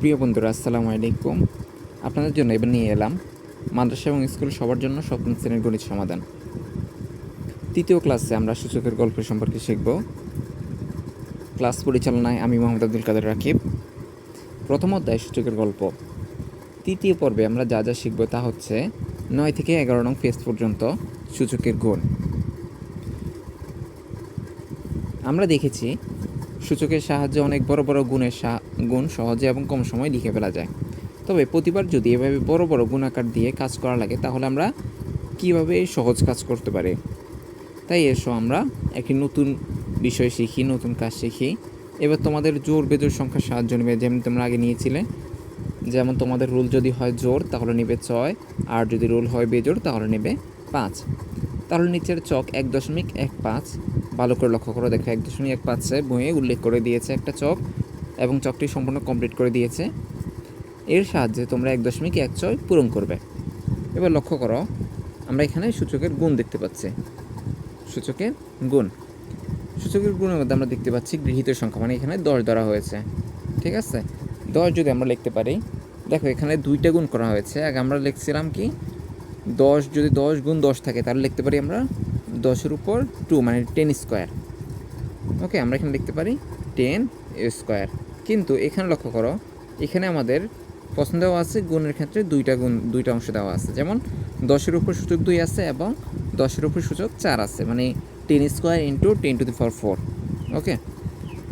প্রিয় বন্ধুরা, আসসালামু আলাইকুম। আপনাদের জন্য এবার নিয়ে এলাম মাদ্রাসা এবং স্কুল সবার জন্য সপ্তম শ্রেণির গণিত সমাধান। তৃতীয় ক্লাসে আমরা সূচকের গল্প সম্পর্কে শিখব। ক্লাস পরিচালনায় আমি মোহাম্মদ আব্দুল কাদের রাকিব। প্রথম অধ্যায় সূচকের গল্প। তৃতীয় পর্বে আমরা যা যা শিখব তা হচ্ছে নয় থেকে এগারো নং পেজ পর্যন্ত সূচকের গুণ। আমরা দেখেছি সূচকের সাহায্যে অনেক বড় বড় গুণের গুণ সহজে এবং কম সময়ে লিখে ফেলা যায়। তবে প্রতিবার যদি এভাবে বড় বড় গুণাকার দিয়ে কাজ করা লাগে, তাহলে আমরা কীভাবে সহজ কাজ করতে পারি? তাই এসো আমরা একটি নতুন বিষয় শিখি, নতুন কাজ শিখি। এবার তোমাদের জোর বেজোর সংখ্যার সাহায্য নেবে, যেমন তোমরা আগে নিয়েছিলে। যেমন তোমাদের রুল যদি হয় জোর, তাহলে নেবে ছয়। আর যদি রুল হয় বেজোর, তাহলে নেবে পাঁচ। তাহলে নিচের চক এক দশমিক এক পাঁচ। ভালো করে লক্ষ্য করে দেখো এক দশমিক এক পাঁচে বইয়ে উল্লেখ করে দিয়েছে একটা চক এবং চকটি সম্পূর্ণ কমপ্লিট করে দিয়েছে। এর সাহায্যে তোমরা এক দশমিক এক ছয় পূরণ করবে। এবার লক্ষ্য করো, আমরা এখানে সূচকের গুণ দেখতে পাচ্ছি। সূচকের গুণ। সূচকের গুণের মধ্যে আমরা দেখতে পাচ্ছি গৃহীত সংখ্যা মানে এখানে দশ ধরা হয়েছে। ঠিক আছে? দশ যদি আমরা লিখতে পারি, দেখো এখানে দুইটা গুণ করা হয়েছে। আগে আমরা লিখছিলাম কি, দশ, যদি দশ গুণ দশ থাকে, তাহলে লিখতে পারি আমরা দশের উপর টু মানে টেন স্কোয়ার ওকে আমরা এখানে লিখতে পারি টেন স্কোয়ার কিন্তু এখানে লক্ষ্য করো, এখানে আমাদের পছন্দ দেওয়া আছে গুণের ক্ষেত্রে দুইটা গুণ, দুইটা অংশ দেওয়া আছে। যেমন দশের উপর সূচক দুই আছে এবং দশের উপর সূচক চার আছে মানে ten square into ten to the four four okay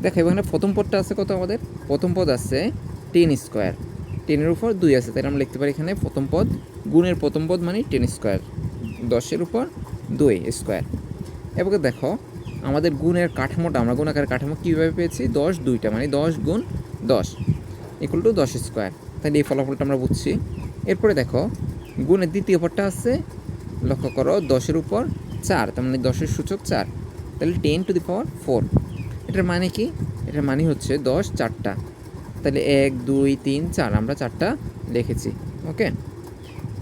দেখো এখানে প্রথম পদটা আছে কত আমাদের? প্রথম পদ আছে টেন স্কোয়ার টেনের উপর দুই আছে, তাহলে আমরা লিখতে পারি এখানে প্রথম পদ, গুণের প্রথম পদ মানে টেন স্কোয়ার দশের উপর দুই স্কোয়ার এবার দেখো, আমাদের গুণের কাঠামোটা, আমরা গুণাকার কাঠামো কীভাবে পেয়েছি? দশ, দুইটা মানে দশ গুণ দশ ইকুয়াল টু দশ স্কোয়ার তাহলে এই ফলাফলটা আমরা বুঝছি। এরপরে দেখো, গুণের দ্বিতীয় পদটা আছে, লক্ষ্য করো, দশের উপর চার, তার মানে দশের সূচক চার। তাহলে ten to the power four এটার মানে কি? এটার মানে হচ্ছে দশ, চারটা। তাহলে এক, দুই, তিন, চার, আমরা চারটা লিখেছি ওকে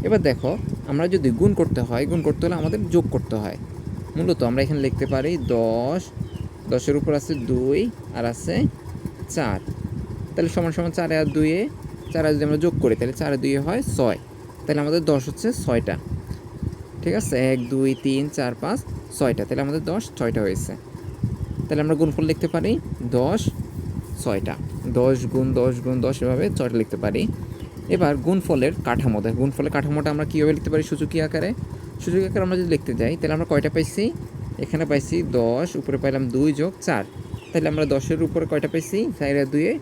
এবার দেখো আমরা যদি গুণ করতে হয়, গুণ করতে হলে আমাদের যোগ করতে হয়। মূলত আমরা এখানে লিখতে পারি দশ, দশের উপর আছে দুই, আর আছে চার। তাহলে সমান সমান চারে আর দুইয়ে, চারে যদি আমরা যোগ করি, তাহলে চারে দুইয়ে হয় ছয়। তাহলে আমাদের দশ হচ্ছে ছয়টা। ঠিক আছে? এক, দুই, তিন, চার, পাঁচ, ছয়টা। তাহলে আমাদের দশ, ছয়টা হয়েছে। তাহলে আমরা গুণফল লিখতে পারি দশ, ছয়টা। দশ গুণ দশ গুণ দশ এভাবে ছয়টা লিখতে পারি এবার গুণফলের কাঠামো, দেখ গুণফলের কাঠামোটা আমরা কীভাবে লিখতে পারি সূচকী আকারে? সূচকী আকারে আমরা যদি লিখতে যাই, তাহলে আমরা কয়টা পাইছি? এখানে পাইছি দশ, উপরে পাইলাম দুই যোগ চার। তাহলে আমরা দশের উপরে কয়টা পাইছি? চার দুইয়ে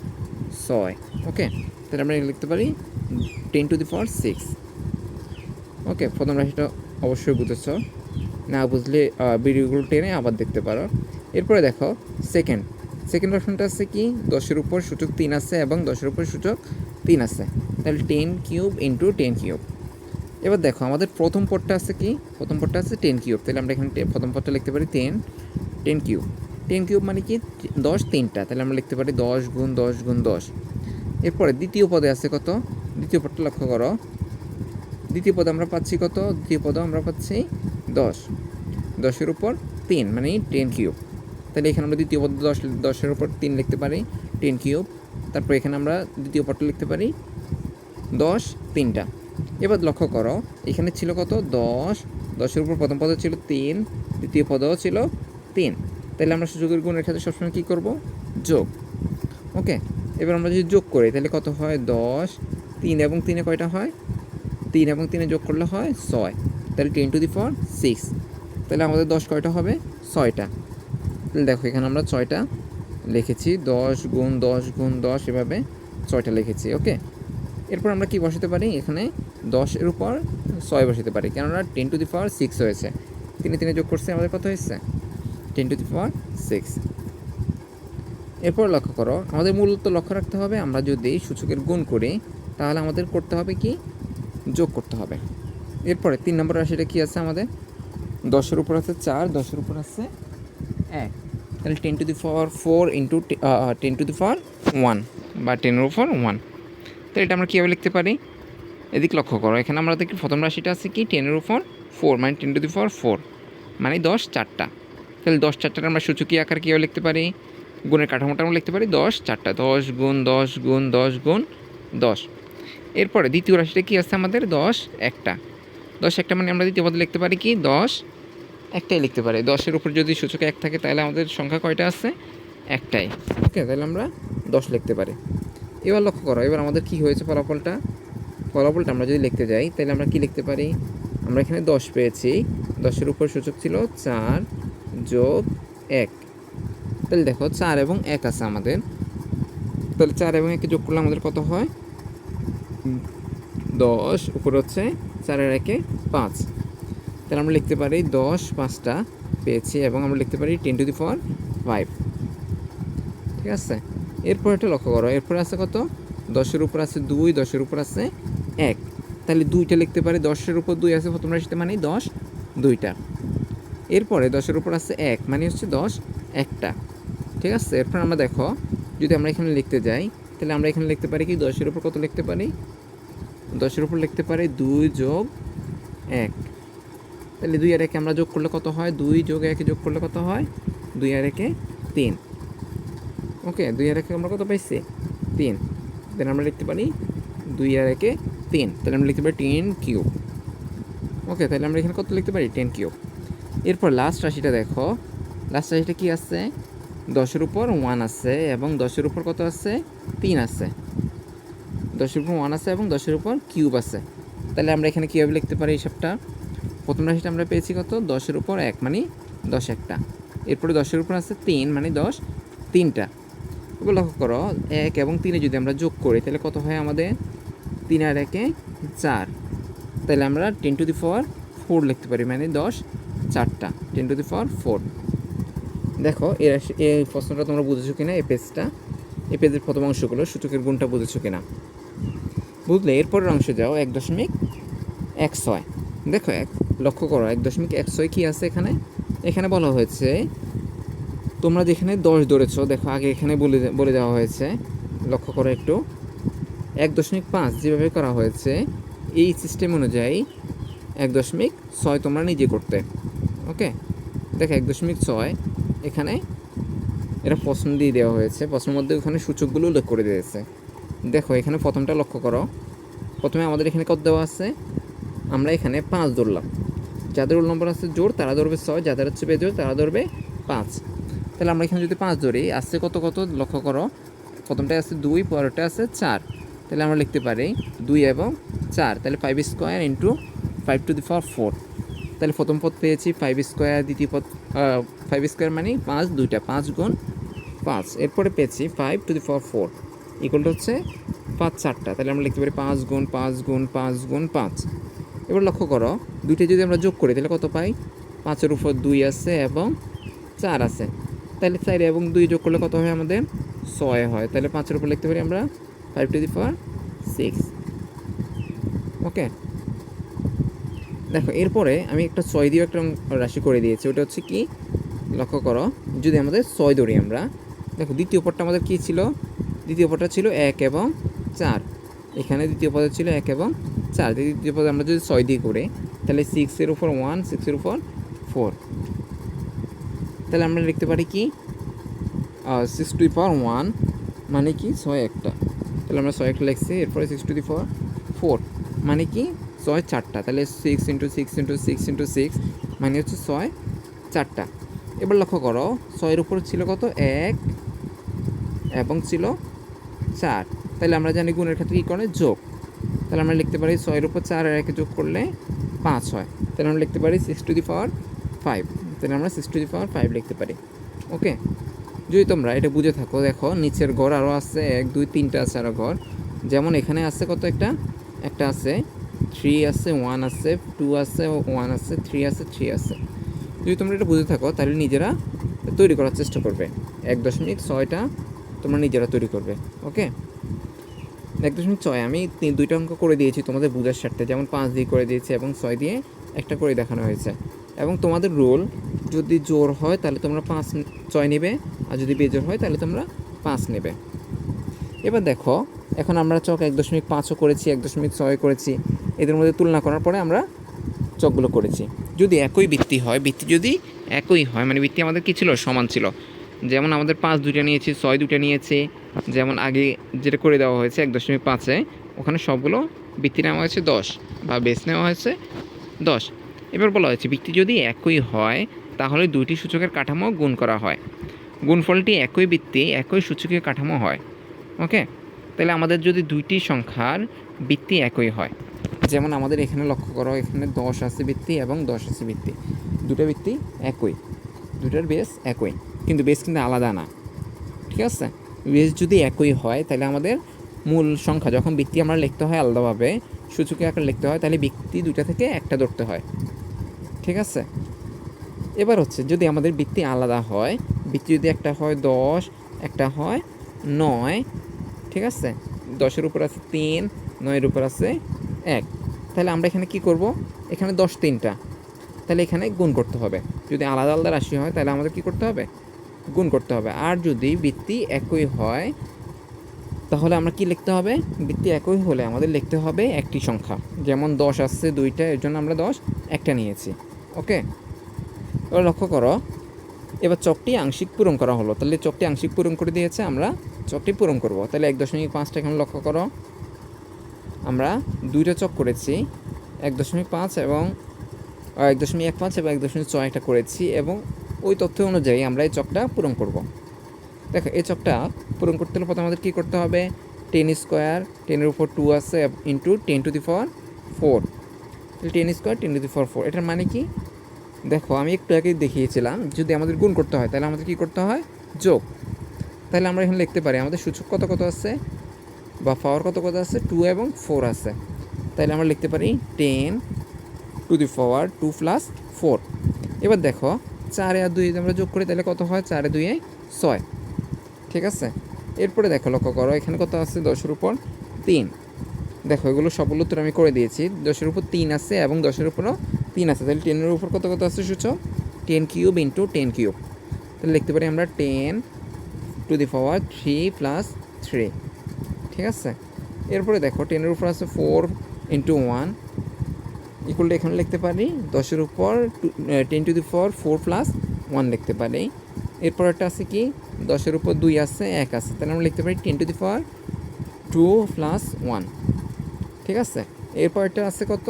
ছয়। ওকে? তাহলে আমরা লিখতে পারি ten to the power six. Okay, প্রথম রাশিটা অবশ্যই বুঝেছ। না বুঝলে ভিডিওগুলো টেনে আবার দেখতে পারো। এরপরে দেখো সেকেন্ড সেকেন্ড অপশনটা আছে কি? দশের উপর সূচক তিন আছে এবং দশের উপর সূচক তিন আছে। তাহলে ten cube into ten cube এবার দেখো, আমাদের প্রথম পদটা আছে কি? প্রথম পদটা আছে টেন কিউব তাহলে আমরা এখানে প্রথম পদটা লিখতে পারি ten ten cube ten cube মানে কি? দশ তিনটা। তাহলে আমরা লিখতে পারি দশ গুণ দশ গুণ দশ। এরপরে দ্বিতীয় পদে আছে কত? দ্বিতীয় পদটা লক্ষ্য করো। দ্বিতীয় পদে আমরা পাচ্ছি কত? দ্বিতীয় পদে আমরা পাচ্ছি দশ। দশের উপর তিন মানে টেন কিউব তাহলে এখানে আমরা দ্বিতীয় পদ দশ, দশের উপর তিন লিখতে পারি টেন কিউব তারপর এখানে আমরা দ্বিতীয় পদটা লিখতে পারি। দশ, তিনটা। এবার লক্ষ্য করো, এখানে ছিল কত? দশ। দশের উপর প্রথম পদে ছিল তিন, দ্বিতীয় পদও ছিল তিন। তাহলে আমরা সুযোগের গুণের ক্ষেত্রে সবসময় কী করব? যোগ। ওকে, এবার আমরা যদি যোগ করি, তাহলে কত হয়? দশ। তিন এবং তিনে কয়টা হয়? তিন এবং তিনে যোগ করলে হয় ছয়। তাহলে ten to the four six. তাহলে আমাদের দশ কয়টা হবে? ছয়টা। তাহলে দেখো, এখানে আমরা ছয়টা লিখেছি, দশ গুণ দশ গুণ দশ এভাবে ছয়টা লিখেছি, ওকে? এরপর আমরা কি বসাতে পারি? এখানে দশের উপর ছয় বসাতে পারি, কেননা ten to the power six হয়েছে। তিনে তিনে যোগ করছে, আমাদের কত হয়েছে? Ten to the power six এরপর লক্ষ্য করো, আমাদের মূলত লক্ষ্য রাখতে হবে, আমরা যদি সূচকের গুণ করি, তাহলে আমাদের করতে হবে কি? যোগ করতে হবে। এরপরে তিন নম্বর রাশিটা কি আছে আমাদের? দশের উপর আছে চার, দশের উপর আছে এক। তাহলে ten to the power four into ten to the power one বা টেন টেনের উপর ওয়ান তো এটা আমরা কীভাবে লিখতে পারি? এদিক লক্ষ্য করো, এখানে আমরা দেখি প্রথম রাশিটা আছে কি? টেনের উপর ফোর মানে ten to the power four মানে দশ চারটা। তাহলে দশ চারটার আমরা সূচকী আকার কীভাবে লিখতে পারি? গুণের কাঠামোটা আমরা লিখতে পারি দশ চারটা, দশ গুণ দশ গুণ দশ গুণ, দশ। এরপরে দ্বিতীয় রাশিটা কি আছে আমাদের? দশ একটা। দশ একটা মানে আমরা দ্বিতীয় পদে লিখতে পারি কি? দশ একটাই লিখতে পারি। দশের উপর যদি সূচক এক থাকে, তাহলে আমাদের সংখ্যা কয়টা আছে? একটাই। ওকে, তাহলে আমরা দশ লিখতে পারি। এবার লক্ষ্য করো, এবার আমাদের কি হয়েছে ফলাফলটা? ফলাফলটা আমরা যদি লিখতে যাই, তাহলে আমরা কি লিখতে পারি? আমরা এখানে দশ পেয়েছি। দশের উপর সূচক ছিল চার যোগ এক। তাহলে দেখো, চার এবং এক আছে আমাদের। তাহলে চার এবং একে যোগ করলে আমাদের কত হয়? দশ, উপর হচ্ছে চারের একে পাঁচ। তাহলে আমরা লিখতে পারি দশ পাঁচটা পেয়েছি এবং আমরা লিখতে পারি ten to the four five. ঠিক আছে? এরপর এটা লক্ষ্য করো, এরপর আছে কত? দশের উপর আছে দুই, দশের উপর আছে এক। তাহলে দুইটা লিখতে পারি, দশের উপর দুই আছে প্রথম রাশিতে মানে দশ, দুইটা। এরপরে দশের উপর আছে এক মানে হচ্ছে দশ, একটা। ঠিক আছে? এরপর আমরা দেখো, যদি আমরা এখানে লিখতে যাই, তাহলে আমরা এখানে লিখতে পারি কি, দশের উপর কত লিখতে পারি? দশের উপর লিখতে পারি দুই যোগ এক। তাহলে দুই আর একে আমরা যোগ করলে কত হয়? দুই যোগ একে যোগ করলে কত হয়? দুই আর একে তিন। ওকে, দুই আর একে আমরা কত পাইছি? তিন। দেন আমরা লিখতে পারি দুই আর একে তিন। তাহলে আমরা লিখতে পারি টেন কিউব। ওকে, তাহলে আমরা এখানে কত লিখতে পারি? Ten cube. এরপর লাস্ট রাশিটা দেখো। লাস্ট রাশিটা কি আছে? দশের উপর ওয়ান আছে এবং দশের উপর কত আছে? তিন আছে। দশের উপর ওয়ান আছে এবং দশের উপর কিউব আছে। তাহলে আমরা এখানে কীভাবে লিখতে পারি হিসাবটা? প্রথম রাশিটা আমরা পেয়েছি কত? দশের উপর এক মানে দশ একটা। এরপরে দশের উপর আছে তিন মানে দশ, তিনটা। এবার লক্ষ্য করো, এক এবং তিনে যদি আমরা যোগ করি, তাহলে কত হয় আমাদের? তিন আর একে চার। তাহলে আমরা ten to the four four লিখতে পারি মানে দশ, চারটা। Ten to the four four দেখো, এই রাশি- এই প্রশ্নটা তোমরা বুঝেছ কিনা, এই পেজটা? এই পেজের প্রথম অংশগুলো সূচকের গুণটা বুঝেছ কিনা? বুঝলে? এরপরের অংশে যাও, এক দশমিক এক ছয়। দেখো, এক লক্ষ্য করো, এক দশমিক এক ছয় কী আছে এখানে? এখানে বলা হয়েছে, তোমরা যেখানে দশ ধরেছো, দেখো আগে এখানে বলে বলে দেওয়া হয়েছে, লক্ষ্য করো একটু, এক দশমিক পাঁচ যেভাবে করা হয়েছে, এই সিস্টেম অনুযায়ী এক দশমিক ছয় তোমরা নিজে করতে, ওকে? দেখো এক দশমিক ছয়, এখানে এটা প্রশ্ন দিয়ে দেওয়া হয়েছে, প্রশ্নের মধ্যে ওখানে সূচকগুলো উল্লেখ করে দিয়েছে। দেখো এখানে প্রথমটা লক্ষ্য করো, প্রথমে আমাদের এখানে কত দেওয়া আছে? আমরা এখানে পাঁচ ধরলাম। যাদের রোল নম্বর আছে জোর, তারা ধরবে ছয়, যাদের হচ্ছে বেজোর, তারা ধরবে পাঁচ। তাহলে আমরা এখানে যদি পাঁচ ধরি, আসছে কত কত? লক্ষ্য করো প্রথমটা আছে দুই, পরেরটা আছে চার। তাহলে আমরা লিখতে পারি দুই এবং চার। তাহলে five square into five to the four four তাহলে প্রথম পদ পেয়েছি ফাইভ স্কোয়ার দ্বিতীয় পদ ফাইভ স্কোয়ার মানে পাঁচ, দুইটা, পাঁচ গুণ পাঁচ। এরপরে পেয়েছি five to the four four ইকুয়ালটা হচ্ছে পাঁচ চারটা। তাহলে আমরা লিখতে পারি পাঁচ গুণ পাঁচ গুণ পাঁচ গুণ পাঁচ। এবার লক্ষ্য করো, দুইটা যদি আমরা যোগ করি, তাহলে কত পাই? পাঁচের উপর দুই আছে এবং চার আছে। তাহলে চার এবং দুই যোগ করলে কত হয় আমাদের? ছয় হয়। তাহলে পাঁচের উপর লিখতে পারি আমরা five to the four six okay দেখো, এরপরে আমি একটা ছয় দিয়ে একটা রাশি করে দিয়েছি। ওটা হচ্ছে কি? লক্ষ্য করো, যদি আমাদের ছয় ধরি আমরা, দেখো দ্বিতীয় পদটা আমাদের কী ছিল? দ্বিতীয় পদটা ছিল এক এবং চার। এখানে দ্বিতীয় পদে ছিল এক এবং চার দ্বিতীয় পদে আমরা যদি ছয় দিয়ে করে, তাহলে সিক্সের উপর ওয়ান সিক্সের উপর ফোর তাহলে আমরা লিখতে পারি কি? সিক্স টু পাওয়ার ওয়ান মানে কি? ছয় একটা। তাহলে আমরা ছয় একটা লিখছি, এরপরে six to the power four মানে কি? ছয় চারটা। তাহলে six into six into six into six মানে হচ্ছে ছয় চারটা। এবার লক্ষ্য করো, ছয়ের উপর ছিল কত? এক এবং ছিল চার। তাহলে আমরা জানি গুণের ক্ষেত্রে কী করে যোগ। তাহলে আমরা লিখতে পারি ছয়ের উপর চার আর একে যোগ করলে পাঁচ হয়। তাহলে আমরা লিখতে পারি six to the power five তাহলে আমরা six to the power five লিখতে পারি। ওকে? যদি তোমরা এটা বুঝে থাকো, দেখো নিচের ঘর আরও আছে, এক, দুই, তিনটা আছে আরও ঘর যেমন এখানে আছে কত একটা? একটা আছে থ্রি আছে ওয়ান আছে টু আছে ওয়ান আছে থ্রি আছে থ্রি আছে। যদি তোমরা এটা বুঝে থাকো, তাহলে নিজেরা তৈরি করার চেষ্টা করবে। এক দশমিক ছয়টা তোমরা নিজেরা তৈরি করবে। ওকে? এক দশমিক ছয়, আমি দুইটা অঙ্ক করে দিয়েছি তোমাদের বুঝার স্বার্থে। যেমন পাঁচ দিয়ে করে দিয়েছি এবং ছয় দিয়ে একটা করে দেখানো হয়েছে। এবং তোমাদের রোল, যদি জোর হয় তাহলে তোমরা পাঁচ, ছয় নেবে, আর যদি বেজোর হয় তাহলে তোমরা পাঁচ নেবে। এবার দেখো, এখন আমরা চক এক দশমিক পাঁচও করেছি, এক দশমিক ছয় করেছি। এদের মধ্যে তুলনা করার পরে আমরা চকগুলো করেছি। যদি একই বৃত্তি হয়, বৃত্তি যদি একই হয় মানে বৃত্তি আমাদের কী ছিল? সমান ছিল। যেমন আমাদের পাঁচ দুইটা নিয়েছি, ছয় দুটা নিয়েছি যেমন আগে যেটা করে দেওয়া হয়েছে এক দশমিক পাঁচে ওখানে সবগুলো বৃত্তি নেওয়া হয়েছে দশ বা বেস নেওয়া হয়েছে দশ। এবার বলা হয়েছে বৃত্তি যদি একই হয়, তাহলে দুইটি সূচকের কাঠামো গুণ করা হয়। গুণফলটি একই বৃত্তি একই সূচকীয় কাঠামো হয়। ওকে? তাহলে আমাদের যদি দুইটি সংখ্যার বৃত্তি একই হয়, যেমন আমাদের এখানে লক্ষ্য করো, এখানে দশ আছে বৃত্তি এবং দশ আছে বৃত্তি দুটো বৃত্তি একই, দুটার বেস একই, কিন্তু বেস কিন্তু আলাদা না। ঠিক আছে? বেস যদি একই হয়, তাহলে আমাদের মূল সংখ্যা, যখন বৃত্তি আমরা লিখতে হয় আলাদাভাবে, সূচকে আকার লিখতে হয়, তাহলে বৃত্তি দুইটা থেকে একটা ধরতে হয়। ঠিক আছে? এবার হচ্ছে, যদি আমাদের বৃত্তি আলাদা হয় বৃত্তি যদি একটা হয় দশ, একটা হয় নয়, ঠিক আছে? দশের উপর আছে তিন, নয়ের উপর আছে এক। তাহলে আমরা এখানে কি করব? এখানে দশ তিনটা। তাহলে এখানে গুণ করতে হবে। যদি আলাদা আলাদা রাশি হয়, তাহলে আমাদের কি করতে হবে? গুণ করতে হবে। আর যদি বৃত্তি একই হয়, তাহলে আমরা কি লিখতে হবে? বৃত্তি একই হলে আমাদের লিখতে হবে একটি সংখ্যা। যেমন দশ আসছে দুইটা, এর জন্য আমরা দশ, একটা নিয়েছি। ওকে? এবার লক্ষ্য করো, এবার চকটি আংশিক পূরণ করা হলো। তাহলে চকটি আংশিক পূরণ করে দিয়েছে, আমরা চকটি পূরণ করব। তাহলে এক দশমিক পাঁচটা এখানে লক্ষ্য করো। আমরা দুইটা চক করেছি, এক দশমিক পাঁচ এবং এক দশমিক এক পাঁচ এবং এক দশমিক ছয় একটা করেছি এবং ওই তথ্য অনুযায়ী আমরা এই চকটা পূরণ করব। দেখো, এই চকটা পূরণ করতে হলে প্রথমে আমাদের কী করতে হবে? টেন স্কোয়ার টেনের উপর টু আছে into ten to the four four ten square ten to the four four এটার মানে কি? দেখো, আমি একটু আগে দেখিয়েছিলাম, যদি আমাদের গুণ করতে হয়, তাহলে আমাদের কী করতে হয়? যোগ। তাহলে আমরা এখানে লিখতে পারি, আমাদের সূচক কত কত আছে? বা পাওয়ার কত কত আছে? টু এবং ফোর আছে। তাহলে আমরা লিখতে পারি ten to the power two plus four এবার দেখো চারে আর দুই, আমরা যোগ করি তাহলে কত হয়? চারে দুইয়ে ছয়। ঠিক আছে? এরপরে দেখো, লক্ষ্য করো, এখানে কত আছে? দশের উপর তিন। দেখো, এগুলো সবগুলো উত্তর আমি করে দিয়েছি। দশের উপর তিন আছে এবং দশের উপরও তিন আছে। তাহলে টেনের উপর কত কত আছে সূচক ten cube into ten cube তাহলে লিখতে পারি আমরা ten to the power three plus three ঠিক আছে? এরপরে দেখো টেনের উপর আছে ফোর ইন্টু ওয়ান ইকুয়ালটা এখানে লিখতে পারি, দশের উপর ten to the power four plus one লিখতে পারি। এরপর একটা আছে কি, দশের উপর দুই আছে, এক আছে। তাহলে আমরা লিখতে পারি ten to the power two plus one ঠিক আছে? এরপর একটা আছে কত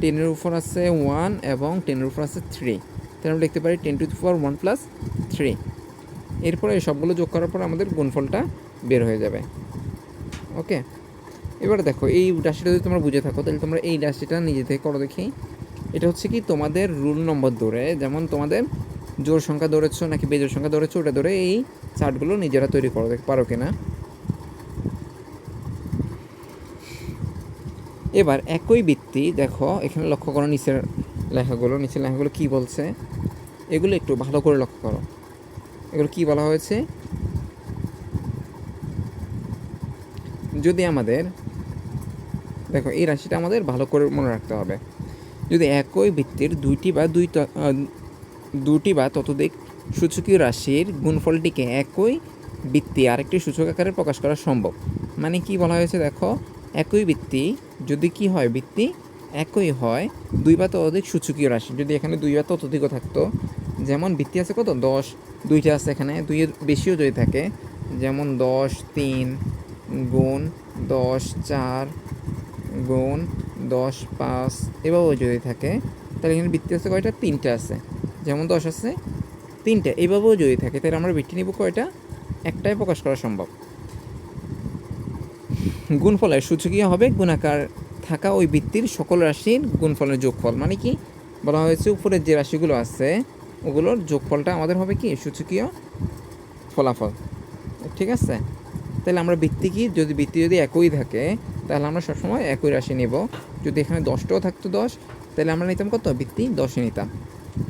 টেনের উপর আছে ওয়ান এবং টেনের উপর আছে থ্রি তাহলে আমরা লিখতে পারি ten to the power one plus three এরপরে এই সবগুলো যোগ করার পর আমাদের গুণফলটা বের হয়ে যাবে। ওকে? এবার দেখো, এই রাশিটা যদি তোমরা বুঝে থাকো, তাহলে তোমরা এই রাশিটা নিজে থেকে করো দেখি। এটা হচ্ছে কি, তোমাদের রুল নম্বর ধরে, যেমন তোমাদের জোর সংখ্যা ধরেছো নাকি বেজোর সংখ্যা ধরেছো, ওটা ধরে এই চার্টগুলো নিজেরা তৈরি করো, দেখ পারো কিনা। এবার একই বৃত্তি দেখো, এখানে লক্ষ্য করো নিচের লেখাগুলো নিচের লেখাগুলো কি বলছে? এগুলো একটু ভালো করে লক্ষ্য করো। এগুলো কি বলা হয়েছে? যদি আমাদের দেখো, এই রাশিটা আমাদের ভালো করে মনে রাখতে হবে। যদি একই বৃত্তির দুইটি বা দুই দুটি বা ততোধিক সূচকীয় রাশির গুণফলটিকে একই বৃত্তি আরেকটি সূচক আকারে প্রকাশ করা সম্ভব। মানে কি বলা হয়েছে দেখো, একই বৃত্তি যদি কি হয়, বৃত্তি একই হয় দুই বা ততোধিক সূচকীয় রাশি। যদি এখানে দুই বা ততোধিকও থাকতো, যেমন বৃত্তি আছে কত? দশ। দুইটা আছে এখানে, দুইয়ের বেশিও যদি থাকে, যেমন দশ, তিন গুণ দশ, চার গুণ দশ, পাঁচ এভাবেও যদি থাকে, তাহলে এখানে বৃত্তি আছে কয়টা? তিনটে আছে। যেমন দশ আছে, তিনটে, এভাবেও যদি থাকে, তাহলে আমরা বৃত্তি নিব কয়টা? একটাই প্রকাশ করা সম্ভব। গুণফলের সূচকীয় হবে? গুণাকার থাকা ওই বৃত্তির সকল রাশির গুণফলের যোগফল। মানে কি? বলা হয়েছে উপরের যে রাশিগুলো আছে, ওগুলোর যোগফলটা আমাদের হবে কি? সূচকীয় ফলাফল। ঠিক আছে? তাহলে আমরা বৃত্তি কি? যদি বৃত্তি যদি একই থাকে তাহলে আমরা সবসময় একই রাশি নেব। যদি এখানে দশটাও থাকতো দশ, তাহলে আমরা নিতাম কত? বৃত্তি দশে নিতাম।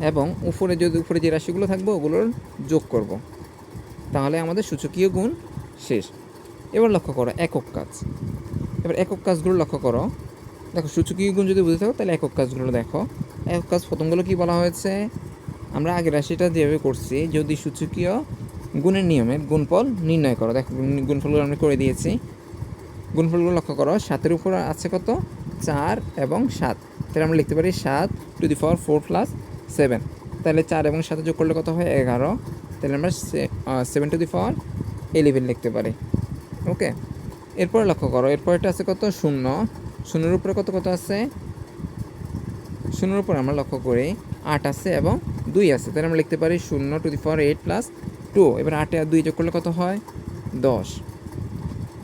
এবং উপরে যদি উপরে যে রাশিগুলো থাকবে, ওগুলোর যোগ করব। তাহলে আমাদের সূচকীয় গুণ শেষ। এবার লক্ষ্য করো, একক কাজ। এবার একক কাজগুলো লক্ষ্য করো। দেখো, সূচকীয় গুণ যদি বুঝে থাকো, তাহলে একক কাজগুলো দেখো। একক কাজ প্রথমগুলো কী বলা হয়েছে? আমরা আগের রাশিটা যেভাবে করছি, যদি সূচকীয় গুণের নিয়মের গুণফল নির্ণয় করো। দেখো, গুণফলগুলো আমরা করে দিয়েছি। গুণফলগুলো লক্ষ্য করো। সাতের উপর আছে কত? চার এবং সাত। তাহলে আমরা লিখতে পারি সাত to the power four plus seven. তাহলে চার এবং সাথে যোগ করলে কত হয়? এগারো। তাহলে আমরা seven to the power eleven লিখতে পারি। ওকে? এরপরে লক্ষ্য করো, এরপরটা আছে কত? শূন্য। শূন্যের উপরে কত কত আছে? শূন্যের উপর আমরা লক্ষ্য করি, আট আছে এবং দুই আছে। তাহলে আমরা লিখতে পারি শূন্য to the power eight plus two. এবার আটে আর দুই যোগ করলে কত হয়? দশ।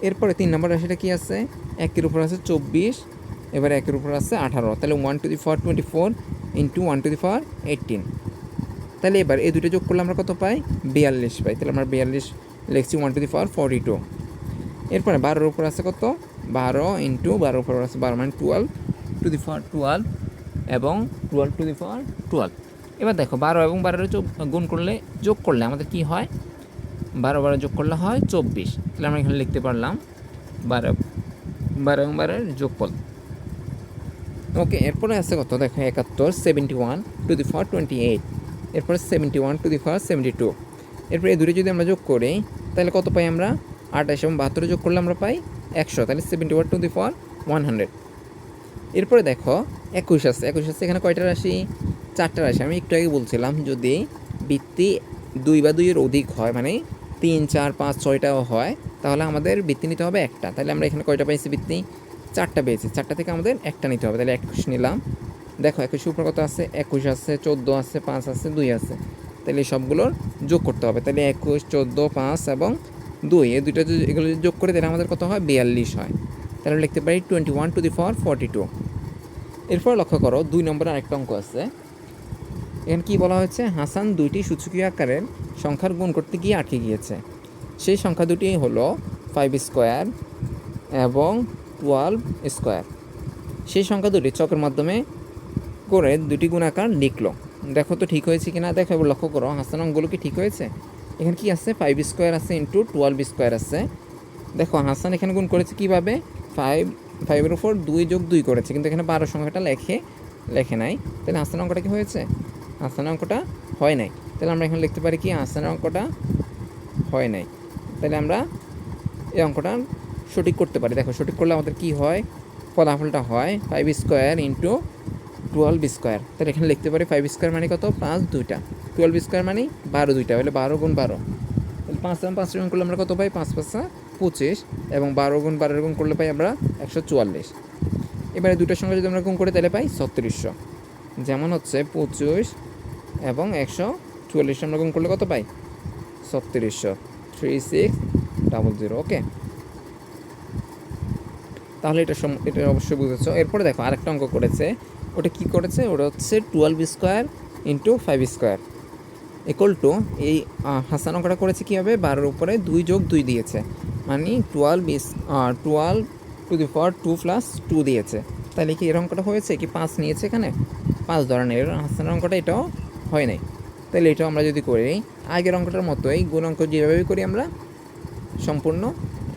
এরপরে তিন নম্বর রাশিটা কি আছে? একের উপর আছে চব্বিশ, এবার একের উপর আছে আঠারো। তাহলে one to the power twenty four into one to the power eighteen তাহলে এবার এই দুটো যোগ করলে আমরা কত পাই? বিয়াল্লিশ পাই। তাহলে আমরা বিয়াল্লিশ লিখছি one to the power forty two এরপরে বারোর উপর আছে কত? বারো ইন্টু বারোর উপর আছে বারো মানে twelve to the power twelve এবং twelve to the power twelve এবার দেখো, বারো এবং বারোর গুণ করলে যোগ করলে আমাদের কি হয়? বারো বারো যোগ করলে হয় চব্বিশ। তাহলে আমরা এখানে লিখতে পারলাম বারো বারো এবং বারোর যোগফল। ওকে, এরপরে আছে কত? দেখো, একাত্তর seventy one to the power twenty eight এরপরে seventy one to the power seventy two এরপরে এই দুটো যদি আমরা যোগ করি, তাহলে কত পাই আমরা? আঠাশ এবং বাহাত্তর যোগ করলে আমরা পাই একশো। তাহলে seventy one to the power one hundred এরপরে দেখো, একুশ আছে। একুশ আছে, এখানে কয়টা রাশি? চারটা রাশি। আমি একটু আগে বলছিলাম, যদি বৃত্তি দুই বা দুইয়ের অধিক হয় মানে তিন, চার, পাঁচ, ছয়টাও হয়, তাহলে আমাদের বৃত্তি নিতে হবে একটা। তাহলে আমরা এখানে কয়টা পেয়েছি বৃত্তি? চারটা পেয়েছি। চারটা থেকে আমাদের একটা নিতে হবে। তাহলে একুশ নিলাম। দেখো একুশের উপর কত আছে? একুশ আছে, চোদ্দ আছে, পাঁচ আছে, দুই আছে। তাহলে এই সবগুলোর যোগ করতে হবে। তাহলে একুশ, চোদ্দ, পাঁচ এবং দুই। এই দুইটা যদি এগুলো যদি যোগ করে, তাহলে আমাদের কত হয়? বিয়াল্লিশ হয়। তাহলে লিখতে পারি twenty one to the power forty two এরপর লক্ষ্য করো, দুই নম্বরে আরেকটা অঙ্ক আছে। এখানে কি বলা হয়েছে? হাসান দুইটি সূচকীয় আকারের সংখ্যার গুণ করতে গিয়ে আটকে গিয়েছে। সেই সংখ্যা দুটি হলো ফাইভ স্কোয়ার এবং টুয়েলভ স্কোয়ার সেই সংখ্যা দুটি চকের মাধ্যমে করে দুটি গুণাকার লিখলো। দেখো তো ঠিক হয়েছে কি না দেখো, এবার লক্ষ্য করো, হাসান অঙ্কগুলো কি ঠিক হয়েছে? এখানে কি আছে? ফাইভ স্কোয়ার আছে ইন্টু টুয়েলভ স্কোয়ার আছে। দেখো, হাসান এখানে গুণ করেছে কীভাবে? ফাইভ ফাইভের উপর দুই যোগ দুই করেছে, কিন্তু এখানে বারো সংখ্যাটা লেখে লেখে নাই। তাহলে হাসান অঙ্কটা কি হয়েছে? হাসান অঙ্কটা হয় নাই। তাহলে আমরা এখানে লিখতে পারি কি? হাসান অঙ্কটা হয় নাই। তাহলে আমরা এই অঙ্কটা সঠিক করতে পারি। দেখো, সঠিক করলে আমাদের কি হয়? ফলাফলটা হয় five square into twelve square তাহলে এখানে লিখতে পারি ফাইভ স্কোয়ার মানে কত? পাঁচ দুইটা। টুয়েলভ স্কোয়ার মানে বারো দুইটা হলে বারো গুণ বারো। তাহলে পাঁচ এবং পাঁচ গুণ করলে আমরা কত পাই? পাঁচ পাঁচা পঁচিশ। এবং বারো গুণ বারো গুণ করলে পাই আমরা একশো চুয়াল্লিশ। এবারে দুটোর সঙ্গে যদি আমরা গুণ করি, তাহলে পাই ছত্রিশশো। যেমন হচ্ছে পঁচিশ এবং একশো চুয়াল্লিশ আমরা গুণ করলে কত পাই? ছত্রিশশো। Three six, double zero, okay? তাহলে এটা সম, এটা অবশ্যই বুঝেছ। এরপরে দেখো, আরেকটা অঙ্ক করেছে। ওটা কি করেছে? ওটা হচ্ছে twelve square into five square. Equal to এই হাসান অঙ্কটা করেছে কী হবে বারোর উপরে দুই যোগ দুই দিয়েছে। মানে twelve is twelve to the power two plus two দিয়েছে। তাহলে কি এর অঙ্কটা হয়েছে? কি পাঁচ নিয়েছে এখানে? পাঁচ ধরনের। হাসান অঙ্কটা এটাও হয় নাই। তাহলে এটাও আমরা যদি করি আগের অঙ্কটার মতোই গুণ অঙ্ক যেভাবে করি আমরা, সম্পূর্ণ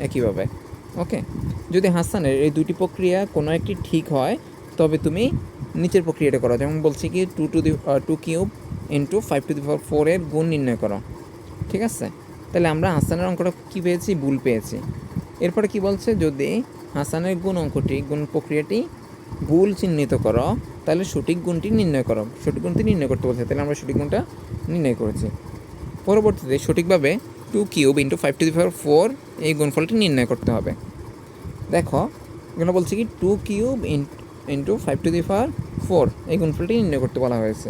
একইভাবে। ওকে? যদি হাসানের এই দুটি প্রক্রিয়া কোনো একটি ঠিক হয়, তবে তুমি নিচের প্রক্রিয়াটা করো। যেমন বলছি কি two to the two cube into five to the power ফোরের গুণ নির্ণয় করো। ঠিক আছে? তাহলে আমরা হাসানের অঙ্কটা কী পেয়েছি? ভুল পেয়েছি। এরপরে কি বলছে? যদি হাসানের গুণ অঙ্কটি, গুণ প্রক্রিয়াটি ভুল চিহ্নিত করো, তাহলে সঠিক গুণটি নির্ণয় করো। সঠিক গুণটি নির্ণয় করতে বলছে, তাহলে আমরা সঠিক গুণটা নির্ণয় করেছি। পরবর্তীতে সঠিকভাবে two cube into five to the power four এই গুণফলটি নির্ণয় করতে হবে। দেখো, এখানে বলছে কি two cube into five to the power four এই গুণফলটি নির্ণয় করতে বলা হয়েছে।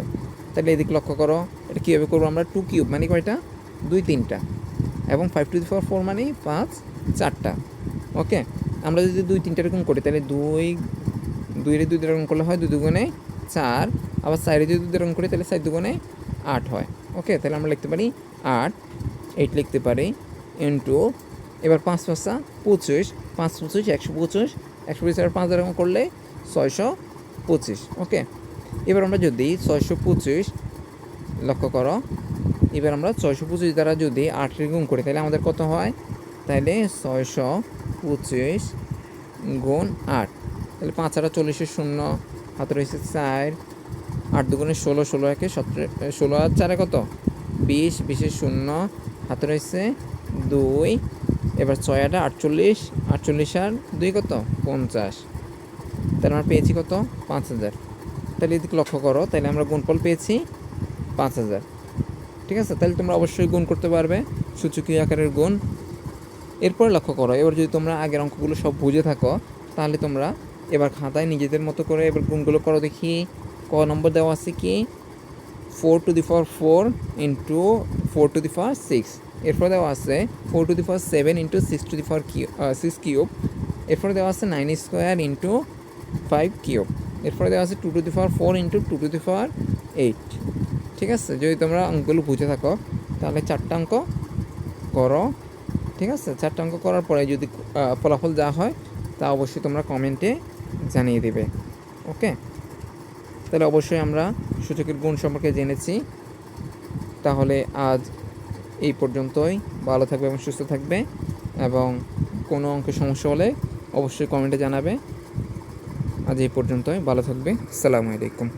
তাহলে এদিকে লক্ষ্য করো, এটা কীভাবে করব আমরা? টু কিউব মানে কয়টা? দুই তিনটা। এবং five to the power four মানে পাঁচ, চারটা। ওকে আমরা যদি দুই তিনটা এরকম করি, তাহলে দুই দুইয়ের দুই এরকম করলে হয় দুই দুগুণে চার, আবার চারে যদি দুই এরকম করি তাহলে চার দুগুণে আট হয়। ওকে, তাহলে আমরা লিখতে পারি আট, এইট লিখতে পারি ইন্টু এবার পাঁচ পাঁচটা পঁচিশ, পাঁচ পঁচিশ, একশো পঁচিশ একশো পঁচিশ আর পাঁচ এরকম করলে ছয়শো পঁচিশ, ওকে? এবার আমরা যদি ছয়শো পঁচিশ লক্ষ্য করো, এবার আমরা ছয়শো পঁচিশ দ্বারা যদি আটের গুণ করি, তাহলে আমাদের কত হয়? তাহলে ছয়শো পঁচিশ গুণ আট তাহলে পাঁচ আটা চল্লিশে শূন্য, হাতে রয়েছে চার। আট দুগুণে ষোলো ষোলো একে সতেরো, ষোলো আর চারে কত? বিশ, বিশে শূন্য, হাতে রয়েছে দুই। এবার ছয় আটা আটচল্লিশ আটচল্লিশ আর দুই কত? পঞ্চাশ। তাহলে আমরা পেয়েছি কত? পাঁচ হাজার। তাহলে এদিকে লক্ষ্য করো, তাহলে আমরা গুণফল পেয়েছি পাঁচ হাজার। ঠিক আছে? তাহলে তোমরা অবশ্যই গুণ করতে পারবে, সূচকীয় আকারের গুণ। এরপর লক্ষ্য করো, এবার যদি তোমরা আগের অঙ্কগুলো সব বুঝে থাকো, তাহলে তোমরা এবার খাতায় নিজেদের মতো করে এবার গুণগুলো করো দেখি। ক নম্বর দেওয়া আছে কি? Four to the power four into four to the power six এরপর দেওয়া আছে four to the power seven into six to the power cu six cube এরপরে দেওয়া আছে nine square into five cube এরপরে দেওয়া আছে two to the power four into two to the power eight ঠিক আছে? যদি তোমরা অঙ্কগুলো বুঝে থাকো, তাহলে চারটা অঙ্ক করো। ঠিক আছে? চারটা অঙ্ক করার পরে যদি ফলাফল যা হয়, তা অবশ্যই তোমরা কমেন্টে জানিয়ে দেবে। ওকে? তাহলে অবশ্যই আমরা সূচকের গুণ সম্পর্কে জেনেছি। তাহলে আজ এই পর্যন্তই। ভালো থাকবে এবং সুস্থ থাকবে। এবং কোনো অঙ্কের সমস্যা হলে অবশ্যই কমেন্টে জানাবে। আজ এই পর্যন্তই। ভালো থাকবে। সালামু আলাইকুম।